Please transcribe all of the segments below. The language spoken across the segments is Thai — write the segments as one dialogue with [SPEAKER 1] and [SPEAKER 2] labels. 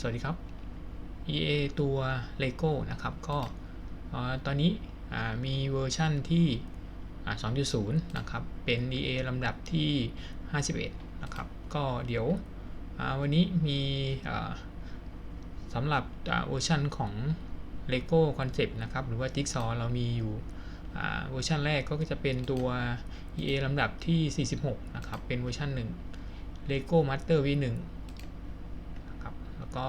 [SPEAKER 1] สวัสดีครับ EA ตัว LEGO นะครับ ก็ตอนนี้มีเวอร์ชั่นที่ 2.0 นะครับ เป็น EA ลำดับที่ 51 นะครับ ก็เดี๋ยววันนี้มีสำหรับเวอร์ชันของ LEGO Concept นะครับ หรือว่า Jigsaw เรามีอยู่เวอร์ชันแรกก็จะเป็นตัว EA ลำดับที่ 46 นะครับ เป็นเวอร์ชัน1 LEGO Master V1 นะครับแล้ว ก็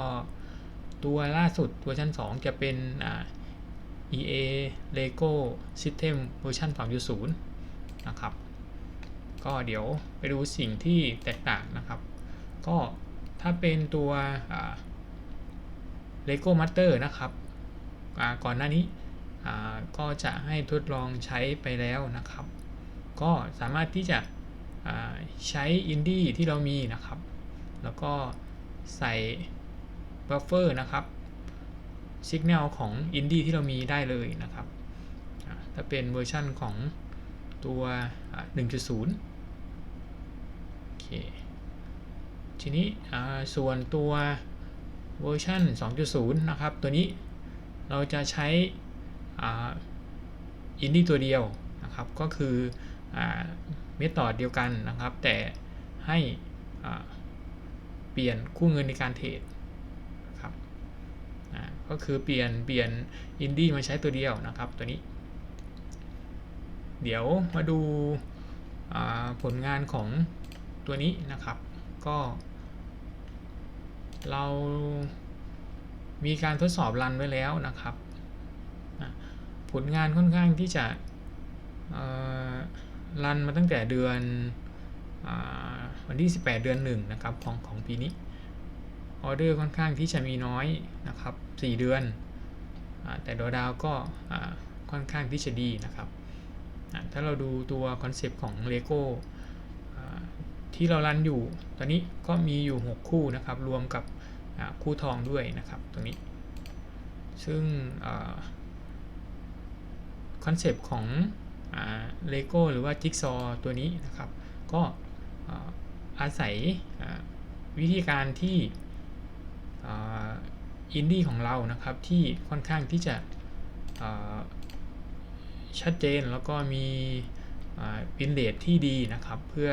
[SPEAKER 1] ตัวล่าสุดเวอร์ชัน2 จะเป็นอ่า EA Lego System เวอร์ชัน2.0นะครับ ก็เดี๋ยวไปดูสิ่งที่แตกต่างนะครับ ก็ถ้าเป็นตัว Lego Master นะครับก่อนหน้านี้ก็จะให้ทดลองใช้ไปแล้วนะครับ ก็สามารถที่จะใช้อินดี้ที่เรามีนะครับ แล้วก็ใส่ บัฟเฟอร์นะครับสัญญาณของอินดี้ที่เรามีได้เลยนะครับ ถ้าเป็นเวอร์ชั่นของตัวอ่า1.0 โอเค ทีนี้ส่วนตัวเวอร์ชัน2.0 นะครับ ตัวนี้เราจะใช้อินดี้ตัวเดียวนะครับ ก็คือเมธอดเดียวกันนะครับ แต่ให้เปลี่ยนคู่เงินในการเทรด ก็คือเปลี่ยนเปลี่ยนอินดี้มาใช้ตัวเดียวนะครับตัวนี้ เดี๋ยวมาดูาผลงานของตัวนี้นะครับ ก็ เรามีการทดสอบรันไว้แล้วนะครับ ผลงานค่อนข้างที่จะรันมาตั้งแต่เดือนอวันที่ 18 เดือน1นะครับของของปีนี้ ออเดอร์ค่อนข้างที่จะมีน้อยนะครับ 4 เดือนอแต่ดอดาวก็ค่อนข้างที่จะดีนะครับ ถ้าเราดูตัวคอนเซปต์ของ LEGO ที่เรารันอยู่ ตอนนี้ก็มีอยู่ 6 คู่นะครับ รวมกับคู่ทองด้วยนะครับตรงนี้ ซึ่งคอนเซปต์ของเลโก้หรือว่าจิ๊กซอตัวนี้นะครับ ก็อาศัยวิธีการที่ อินดี้ของเรานะครับที่ค่อนข้างที่จะชัดเจนแล้วก็มีปินเลทที่ดีนะครับเพื่อ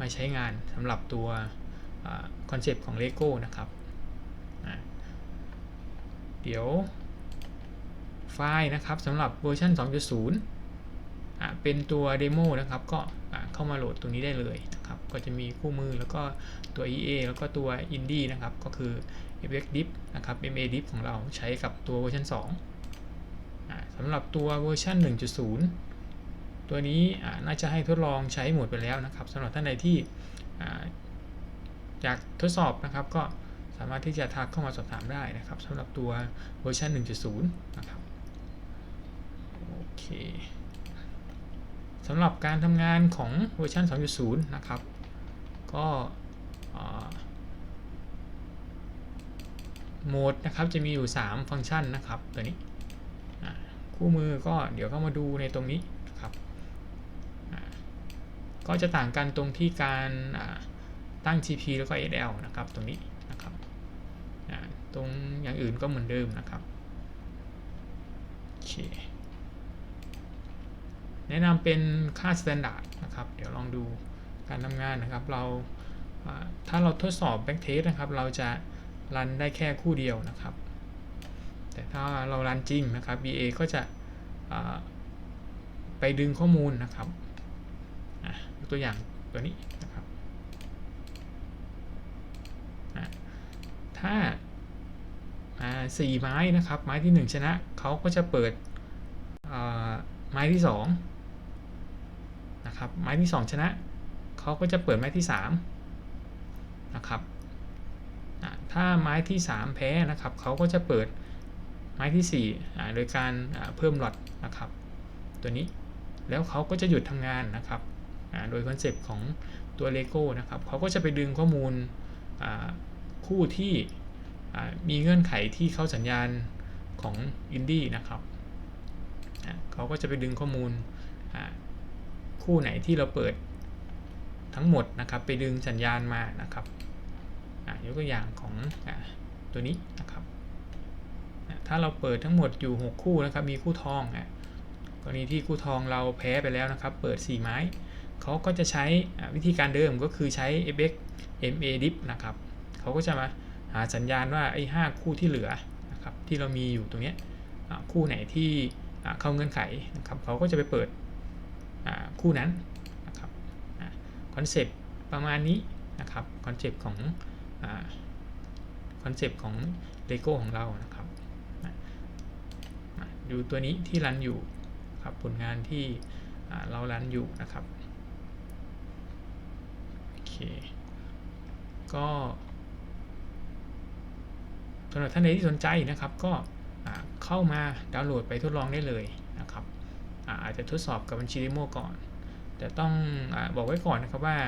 [SPEAKER 1] มาใช้งานสำหรับตัวคอนเซปต์ของ Lego นะครับ เดี๋ยวไฟล์นะครับสำหรับเวอร์ชัน2.0 เป็นตัวเดโมนะครับก็เข้ามาโหลดตรงนี้ได้เลย ครับก็จะมีคู่มือแล้วก็ตัว EA แล้วก็ตัว Indie นะครับ ก็คือ FX Div นะครับ MA Div ของเราใช้กับตัวเวอร์ชัน2อะสำหรับตัวเวอร์ชัน1.0 ตัวนี้น่าจะให้ทดลองใช้หมดไปแล้วนะครับสำหรับท่านใดที่ออยากทดสอบนะครับก็สามารถที่จะทักเข้ามาสอบถามได้นะครับสำหรับตัวเวอร์ชัน1.0 นะครับ โอเค สำหรับการทำงานของเวอร์ชัน2.0 นะครับ ก็โหมดนะครับจะมีอยู่ 3 ฟังก์ชันนะครับตัวนี้คู่มือก็เดี๋ยวก็มาดูในตรงนี้นะครับก็จะต่างกันตรงที่การตั้ง GP แล้วก็ SL นะครับตรงนี้นะครับตรงอย่างอื่นก็เหมือนเดิมนะครับโอเค แนะนำเป็นค่า Standard นะครับ เดี๋ยวลองดูการทำงานนะครับ เราถ้าเราทดสอบ Backtest นะครับ เราจะรันได้แค่คู่เดียวนะครับ แต่ถ้าเรารันจริงนะครับ BA ก็จะไปดึงข้อมูลนะครับตัวอย่างตัวนี้นะครับถ้าสี่ไม้นะครับ ไม้ที่ 1 ชนะเขาก็จะเปิดไม้ที่ 2 นะครับไม้ที่ 2 ชนะเขาก็จะเปิดไม้ที่3นะครับถ้าไม้ที่ 3 แพ้นะครับเขาก็จะเปิดไม้ที่4โดยการเพิ่มหลอดนะครับ ตัวนี้แล้วเขาก็จะหยุดทำงานนะครับโดยคอนเซปต์ของตัวเลโก้นะครับเขาก็จะไปดึงข้อมูลคู่ที่มีเงื่อนไขที่เข้าสัญญาณของอินดี้นะครับเขาก็จะไปดึงข้อมูล คู่ไหนที่เราเปิดทั้งหมดนะครับ ไปดึงสัญญาณมานะครับยกตัวอย่างของตัวนี้นะครับ ถ้าเราเปิดทั้งหมดอยู่ 6 คู่นะครับ มีคู่ทองนะกรณีที่คู่ทองเราแพ้ไปแล้วนะครับ เปิด 4 ไม้เขาก็จะใช้วิธีการเดิมก็คือใช้ fx ma dip นะครับเขาก็จะมาหาสัญญาณว่าไอ้5คู่ที่เหลือนะครับที่เรามีอยู่ตรงนี้คู่ไหนที่เข้าเงื่อนไขนะครับเขาก็จะไปเปิด คู่นั้นนะครับคอนเซปต์ประมาณนี้นะครับคอนเซปต์ของคอนเซปต์ของเลโก้ของเรานะครับอะมาดูตัวนี้ที่รันอยู่ครับผลงานที่อ่าเรารันอยู่นะครับโอเคก็สำหรับท่านใดที่สนใจนะครับก็เข้ามาดาวน์โหลดไปทดลองได้เลย อาจจะทดสอบกับบัญชีเดโมก่อน แต่ต้องอบอกไว้ก่อนนะครับว่า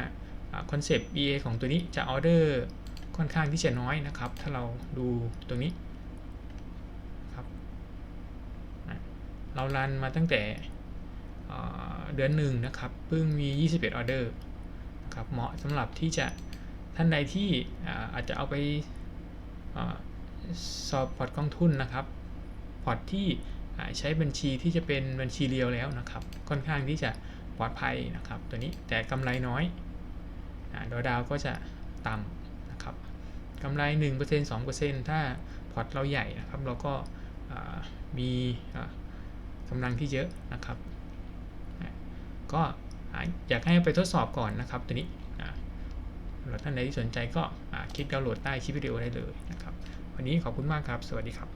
[SPEAKER 1] คอนเซปต์ EA ของตัวนี้จะออเดอร์ค่อนข้างที่จะน้อยนะครับ ถ้าเราดูตรงนี้ครับเรารันมาตั้งแต่เดือนหนึ่งนะครับเพิ่งมี 21 ออเดอร์นะครับเหมาะสำหรับที่จะท่านใดที่อาจจะเอาไปอสอบพอร์ตกองทุนนะครับ พอร์ตที่ ใช้บัญชีที่จะเป็นบัญชีเรียวแล้วนะครับ ค่อนข้างที่จะปลอดภัยนะครับ ตัวนี้แต่กำไรน้อยอดอดาวก็จะต่ำนะครับกำไร 1% 2%ถ้าพอร์ตเราใหญ่นะครับ เราก็มีกำลังที่เยอะนะครับ ก็อยากให้ไปทดสอบก่อนนะครับตัวนี้อ่าท่านใดที่สนใจก็คลิกดาวน์โหลดใต้คลิปวิดีโอได้เลยนะครับ วันนี้ขอบคุณมากครับ สวัสดีครับ